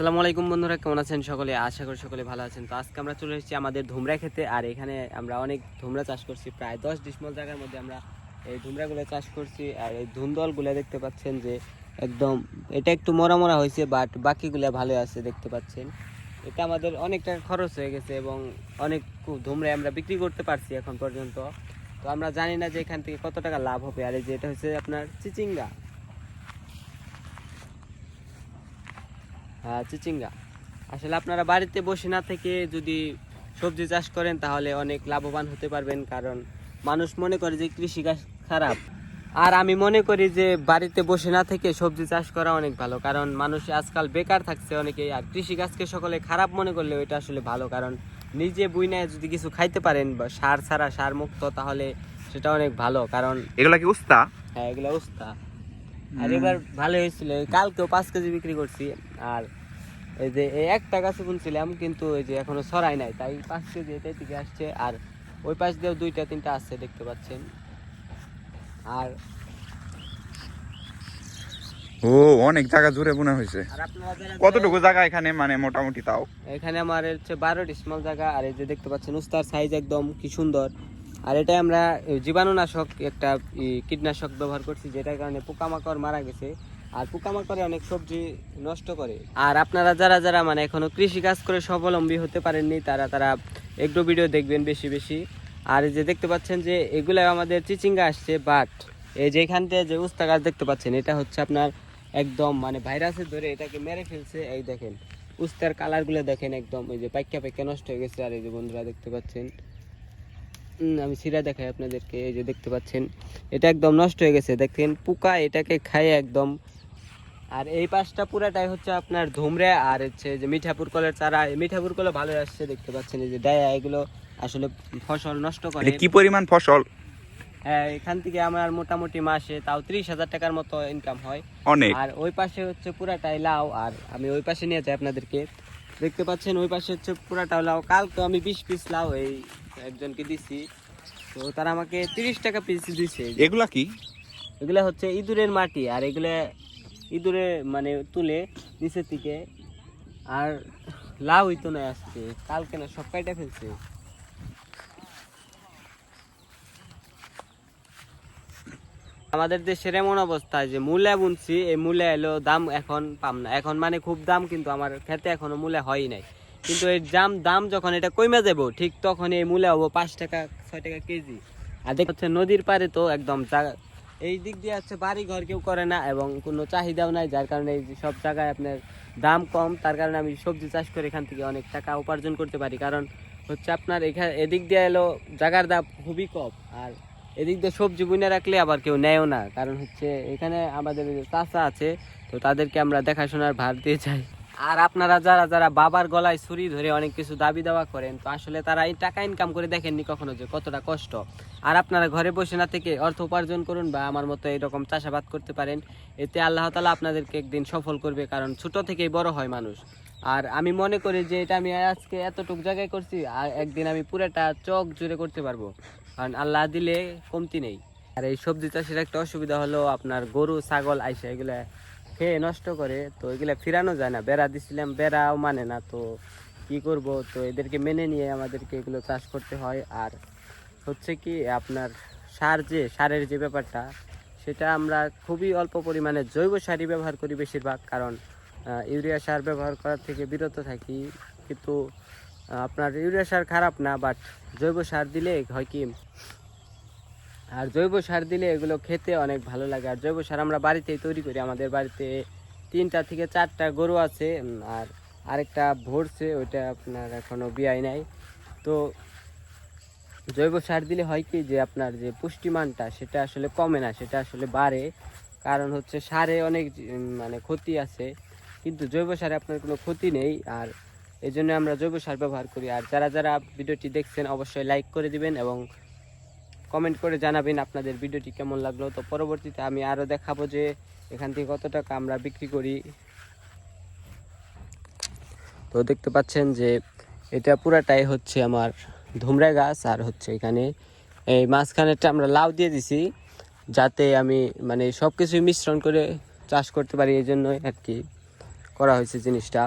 আসসালামু আলাইকুম বন্ধুরা, কেমন আছেন সকলে? আশা করি সকলে ভালো আছেন। তো আজকে আমরা চলে এসেছি আমাদের ধুমরা খেতে আর এখানে আমরা অনেক ধুমরা চাষ করছি। প্রায় দশ ডিসমল জায়গার মধ্যে আমরা এই ধুমরাগুলো চাষ করছি, আর এই ধুন্দলগুলো দেখতে পাচ্ছেন যে একদম, এটা একটু মরা মরা হয়েছে বাট বাকিগুলো ভালো আছে দেখতে পাচ্ছেন। এটা আমাদের অনেক টাকা খরচ হয়ে গেছে এবং অনেক ধুমরাই আমরা বিক্রি করতে পারছি এখন পর্যন্ত। তো আমরা জানি না যে এখান থেকে কত টাকা লাভ হবে, আর এই যে এটা হচ্ছে আপনার চিচিঙ্গা। চিচিঙ্গা। আসলে আপনারা বাড়িতে বসে না থেকে যদি সবজি চাষ করেন তাহলে অনেক লাভবান হতে পারবেন কারণ মানুষ মনে করে যে কৃষিকাজ খারাপ। আর আমি মনে করি যে বাড়িতে বসে না থেকে সবজি চাষ করা অনেক ভালো কারণ মানুষ আজকাল বেকার থাকছে অনেকেই আর কৃষিকাজকে সকলে খারাপ মনে করলে ওইটা আসলে ভালো কারণ নিজে বুইনায় যদি কিছু খাইতে পারেন বা সার ছাড়া সার মুক্ত তাহলে সেটা অনেক ভালো কারণ এগুলা কি উস্তা? হ্যাঁ এগুলো উস্তা। আর এবার ভালো হয়েছিল কালকেও পাঁচ কেজি বিক্রি করছি আর এই যে একটা গাছে বুনছিলাম কিন্তু এই যে এখনও ছড়াই নাই। তাই পাঁচ কেজি এটাই থেকে আসছে আর ওই পাশ দিয়েও দুইটা তিনটা আসছে দেখতে পাচ্ছেন। আর ও অনেক জায়গা জুড়ে বোনা হয়েছে। কতটুকু জায়গা এখানে? মানে মোটামুটি তাও। এখানে আমার হচ্ছে বারো ডিসমাল জায়গা আর এই যে দেখতে পাচ্ছেন উস্তার সাইজ একদম কি সুন্দর। আর এটা আমরা জীবাণুনাশক একটা কীটনাশক ব্যবহার করছি যেটার কারণে পোকামাকড় মারা গেছে। আর পোকামাকড়ে অনেক সবজি নষ্ট করে। আর আপনারা যারা যারা মানে এখনও কৃষি কাজ করে স্বাবলম্বী হতে পারেননি, তারা তারা এগ্রো ভিডিও দেখবেন বেশি বেশি। আর যে দেখতে পাচ্ছেন যে এগুলো আমাদের চিচিঙ্গা আসছে বাট এই যে থেকে যে উস্তা গাছ দেখতে পাচ্ছেন, এটা হচ্ছে আপনার একদম মানে ভাইরাসে ধরে এটাকে মেরে ফেলছে। এই দেখেন, উস্তার কালারগুলো দেখেন একদম, এই যে পাইকা পাইকা নষ্ট হয়ে গেছে। আর এই যে বন্ধুরা দেখতে পাচ্ছেন আমি সিরা দেখাই আপনাদেরকে, এই যে দেখতে পাচ্ছেন, এটা একদম নষ্ট হয়ে গেছে। দেখেন, পোকা এটাকে খায় একদম আর এই পাশটা পুরাটাই হচ্ছে আপনার ধুমরে আর হচ্ছে যে মিঠাপুর কলের চারা এই মিঠাপুর কলে ভালো আসছে দেখতে পাচ্ছেন এই যে ডায়া এগুলো আসলে ফসল নষ্ট করে। কি পরিমাণ ফসল? হ্যাঁ এখান থেকে আমার মোটামুটি মাসে তাও ত্রিশ হাজার টাকার মতো ইনকাম হয়। অনেক। আর ওই পাশে হচ্ছে পুরাটাই লাউ আর আমি ওই পাশে নিয়ে যাই আপনাদেরকে। দেখতে পাচ্ছেন ওই পাশে হচ্ছে পুরাটাও লাউ। কালকে আমি বিশ পিস লাউ এই একজনকে দিছি। তো তারা আমাকে তিরিশ টাকা পিস দিছে। এগুলা কি? এগুলো হচ্ছে ইঁদুরের মাটি আর এগুলো ইঁদুরে মানে তুলে নিচের দিকে। আর লাউ হইতো না আসছে কালকে না, সব কাইটা ফেলছে। আমাদের দেশের এমন অবস্থা যে মূলা বুনছি, এই মূলা এলো, দাম এখন পাম না। এখন মানে খুব দাম, কিন্তু আমার খেতে এখনও মূলা হয় নাই। কিন্তু এই দাম দাম যখন এটা কমে যাব ঠিক তখন এই মূলা হব পাঁচ টাকা, ছয় টাকা কেজি। আর দেখ হচ্ছে নদীর পারে তো একদম এই দিক দিয়ে হচ্ছে বাড়ি ঘর কেউ করে না এবং কোনো চাহিদাও নাই, যার কারণে এই সব জায়গায় আপনার দাম কম, তার কারণে আমি সবজি চাষ করে এখান থেকে অনেক টাকা উপার্জন করতে পারি। কারণ হচ্ছে আপনার এখানে এদিক দিয়ে এলো, জায়গার দাম খুবই কম আর এদিক দিয়ে সবজি বুনে রাখলে আবার কেউ নেয়ও না। কারণ হচ্ছে এখানে আমাদের চাষা আছে, তো তাদেরকে আমরা দেখাশোনার ভার দিয়ে যাই। আর আপনারা যারা যারা বাবার গলায় ছুরি ধরে অনেক কিছু দাবি দাওয়া করেন, তো আসলে তারা এই টাকা ইনকাম করে দেখেননি কখনো যে কতটা কষ্ট। আর আপনারা ঘরে বসে না থেকে অর্থ উপার্জন করুন বা আমার মতো এরকম চাষাবাদ করতে পারেন, এতে আল্লাহ তালা আপনাদেরকে একদিন সফল করবে, কারণ ছোট থেকেই বড় হয় মানুষ। আর আমি মনে করি যে এটা আমি আজকে এতটুকু জায়গায় করছি, আর একদিন আমি পুরোটা চোখ জুড়ে করতে পারব, কারণ আল্লাহ দিলে কমতি নেই। আর এই সবজি চাষের একটা অসুবিধা হলো আপনার গরু, ছাগল, আইসা এগুলা খেয়ে নষ্ট করে, তো এগুলা ফিরানো যায় না। বেড়া দিছিলাম, বেড়াও মানে না, তো কি করব? তো এদেরকে মেনে নিয়ে আমাদেরকে এগুলো চাষ করতে হয়। আর হচ্ছে কি, আপনার সার যে, সারের যে ব্যাপারটা, সেটা আমরা খুবই অল্প পরিমাণে জৈব সারই ব্যবহার করি বেশিরভাগ। কারণ ইউরিয়া সার ব্যবহার করার থেকে বিরত থাকি। কিন্তু আপনার ইউরিয়া সার খারাপ না, বাট জৈব সার দিলে হয় কি আর জৈব সার দিলে এগুলো খেতে অনেক ভালো লাগে। আর জৈব সার আমরা বাড়িতেই তৈরি করি। আমাদের বাড়িতে তিনটা থেকে চারটা গরু আছে আর আরেকটা ভরছে, ওইটা আপনার এখনও বিয়াই নাই। তো জৈব সার দিলে হয় কি যে আপনার যে পুষ্টিমানটা সেটা আসলে কমে না, সেটা আসলে বাড়ে। কারণ হচ্ছে সারে অনেক মানে ক্ষতি আছে। কিন্তু জৈব সারে আপনার কোনো ক্ষতি নেই। আর এই আমরা জৈব সার ব্যবহার করি। আর যারা যারা ভিডিওটি দেখছেন, অবশ্যই লাইক করে দিবেন এবং কমেন্ট করে জানাবেন আপনাদের ভিডিওটি কেমন লাগল। তো পরবর্তীতে আমি আরও দেখাবো যে এখান থেকে কত টাকা আমরা বিক্রি করি। তো দেখতে পাচ্ছেন যে এটা পুরাটাই হচ্ছে আমার ধুমরা গাছ আর হচ্ছে এখানে এই মাঝখানেরটা আমরা লাউ দিয়ে দিছি, যাতে আমি মানে সব কিছুই মিশ্রণ করে চাষ করতে পারি এই জন্যই আর কি করা হয়েছে জিনিসটা।